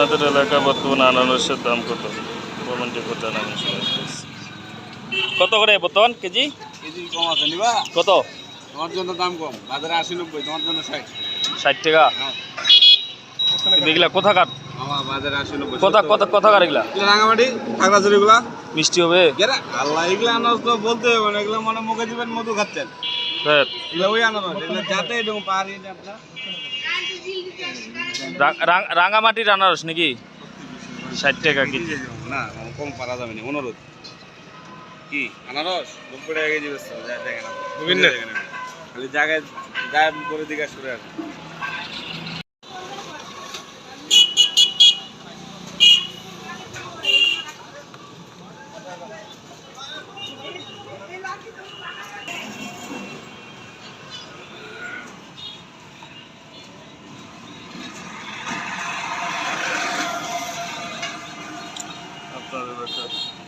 আপনাদের এলাকায় বর্তমানে আনারসের দাম কত? কমেন্টে করে জানাবেন কত করে বর্তমান কেজি? কেজি কম আছে নিবা কত? তোমার জন্য দাম কম। বাজারে আশি নব্বই তোমার জন্য ষাট। ষাট টাকা? হ্যাঁ। এগুলা বাজারে আশি নব্বই কথা কত কোথাকার এগুলা? রাঙামাটি খাগড়াছড়ি গুলা মিষ্টি হবে? আল্লাহ এগুলা আনারস তো বলতে হবে না এগুলা মনে মুখে দিবেন মধু খাচ্ছেন। হ্যাঁ। এগুলা ওই আনারস এগুলা যাতে এরকম পাহাড়ি আপনার। রাঙামাটির আনারস নাকি? ষাট টাকা কেজি। না কম পারা যাবে না অনুরোধ। কি আনারস? নব্বই টাকা কেজি বেচছে দেখেন বিভিন্ন? খালি জায়গায় গায়েব করে দিকে সরে আসবে wabarakatuh.